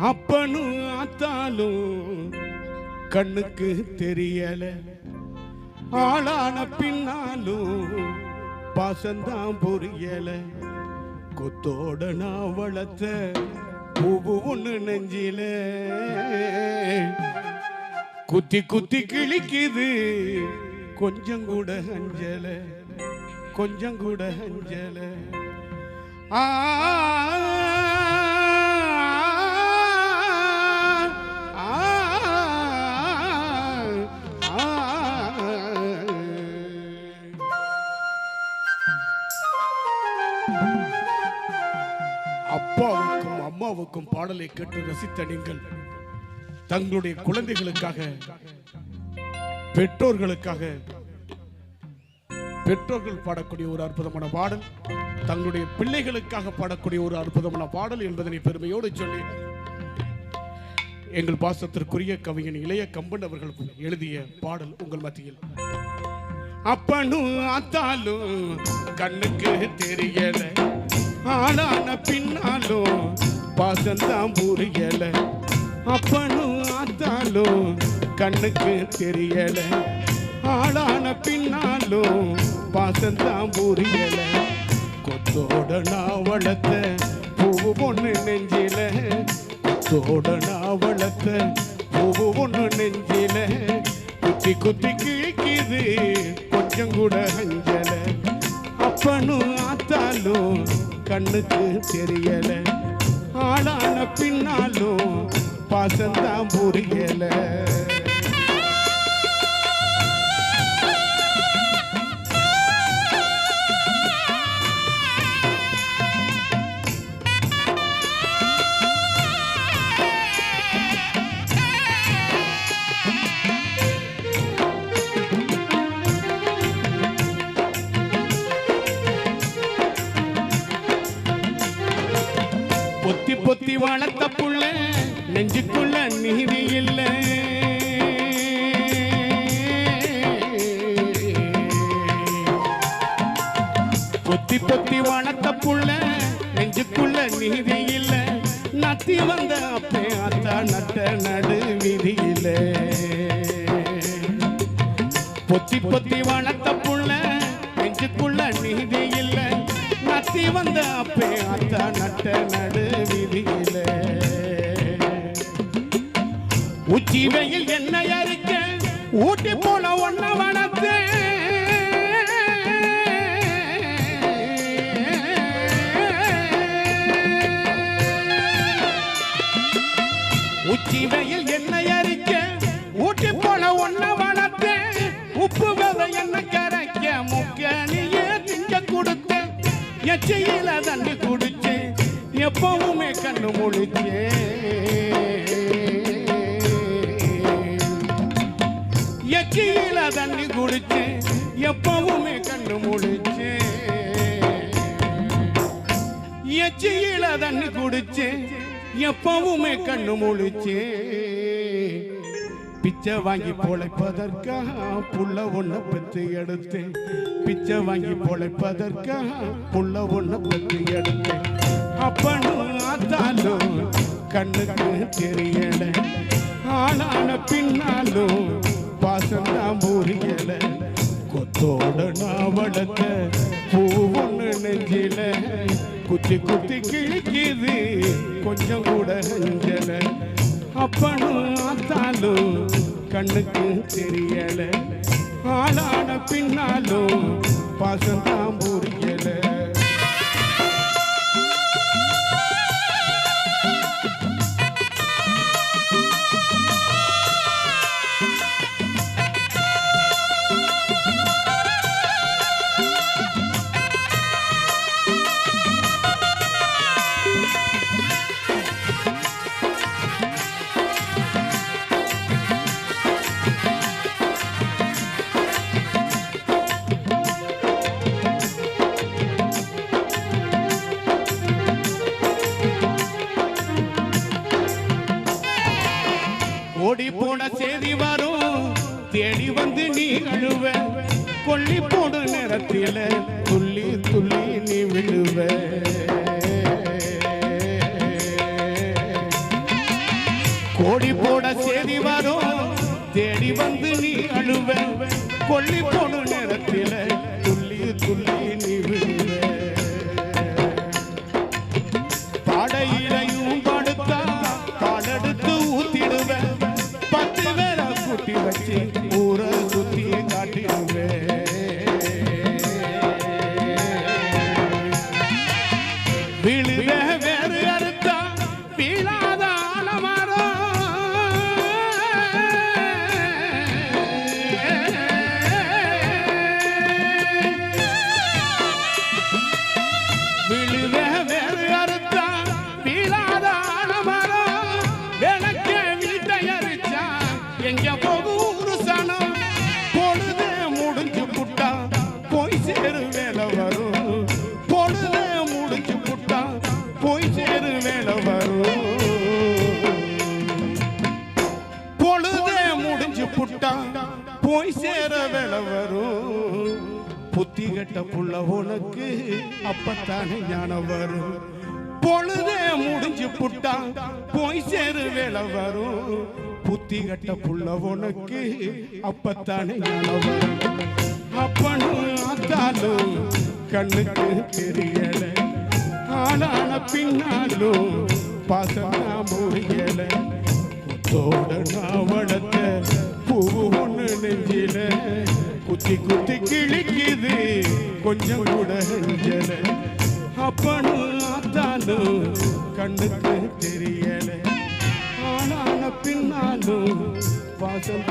அப்பனும் ஆத்தாலும் கண்ணுக்கு தெரியல. ஆளான பின்னாலும் பாசந்தான் புரியல. கொத்தோட நான் வளர்த்த பூவு ஒண்ணு நெஞ்சில. குத்தி குத்தி கிழிக்குது கொஞ்சம் கூட அஞ்சல கொஞ்சம் கூட அஞ்சல. ஆ அப்பாவுக்கும் அம்மாவுக்கும் பாடலை கேட்டு ரசித்த நீங்கள் தங்களுடைய குழந்தைகளுக்காக பெற்றோர்களுக்காக பெற்றோர்கள் பாடக்கூடிய ஒரு அற்புதமான பாடல் தங்களுடைய பிள்ளைகளுக்காக பாடக்கூடிய ஒரு அற்புதமான பாடல் என்பதனை பெருமையோடு சொல்லி எங்கள் பாசத்திற்குரிய கவிஞன் இளைய கம்பன் அவர்கள் எழுதிய பாடல் உங்கள் மத்தியில். அப்பனும் அத்தாலும் கண்ணுக்கு தெரியல. ஆளான பின்னாலும் பாசந்தான் புரியல. அப்பனும் ஆத்தாலும் கண்ணுக்கு தெரியல. ஆளான பின்னாலும் பாசந்தான் புரியல. கொத்தோட நான் வளர்த்த பூவு பொண்ணு நெஞ்சில. கொத்தோட நான் வளர்த்த பூவு பொண்ணு நெஞ்சில. குத்தி குத்தி கிழிக்குது கொஞ்சம் கூட அஞ்சல. அப்பனும் ஆத்தாலும் கண்ணுக்கு தெரியல. ஆளான பின்னாலும் பாசந்தான் புரியலை. பொத்தி பொத்தி வளர்த்த புள்ள நெஞ்சுக்குள்ள நீதி இல்லை. பொத்தி பொத்தி வளர்த்த புள்ள நெஞ்சுக்குள்ள நீதி இல்லை. நத்தி வந்த அப்பே அத்தா நட்ட நடு விதி இல்ல. பொத்தி பொத்தி வளர்த்த புள்ள நெஞ்சுக்குள்ள நீதி இல்ல வந்த அப்பே அத்த நட்ட நடு விதியில. உச்சி வெயில் என்னை அறிக்க ஊட்டி போல ஒன்ன எச்சையில தண்ணி குடிச்சு எப்பவுமே கண்ணு முழிச்சே. எச்சியில தண்ணி குடிச்சு எப்பவுமே கண்ணு முழிச்சு. எச்சியில தண்ணி குடிச்சு எப்பவுமே கண்ணு முழிச்சு. பிச்சை வாங்கி பொழைப்பதற்காக புள்ள ஒண்ண பெற்று எடுத்தேன். பிச்சை வாங்கி பொழைப்பதற்காக புள்ள ஒண்ண பெற்று எடுத்தேன். அப்பனும் ஆத்தாலும் கண்ணுக்கு தெரியல. ஆளான பின்னாலும் பாசம் தான் புரியல கொத்தோட நான் வளர்த்த பூ ஒண்ணு நெஞ்சில. குத்தி குத்தி கிழிக்குது கொஞ்சம் கூட நெஞ்சலை அப்பனும் ஆத்தாலும் கண்ணுக்கு தெரியல. ஆளான பின்னாலும் பாசம் தான் புரியல தேடி வந்து நீ அழுவ. கொல்லி போடு நேரத்தில துள்ளி துள்ளி நீ விழுவ. கோடி போட சேதி வரும் தேடி வந்து நீ அழுவ. கொல்லி போடு நேரத்தில துள்ளி துள்ளி நீ விழுவ. படையிலையும் படுத்தா பாடெடுத்து ஊத்திடுவ. பத்து பேரை கூட்டி வச்சு புத்தி கட்ட புள்ள உனக்கு அப்பத்தானே ஞானம் வரும். பொழுதே முடிஞ்சு புட்டா போய் சேரு வேலை வரும். புத்தி கட்ட புள்ள உனக்கு அப்பத்தானே ஞானம் வரும். அப்பனும் அத்தாலும் கண்ணுக்கு தெரியல. ஆளான பின்னாலும் பாசம் முடியல. தோட நான் வளர்த்த கொஞ்சம் கூட நெஞ்சல அப்பனும் ஆத்தாலும் கண்ணுக்கு தெரியல. ஆனான பின்னாலும் வாசம்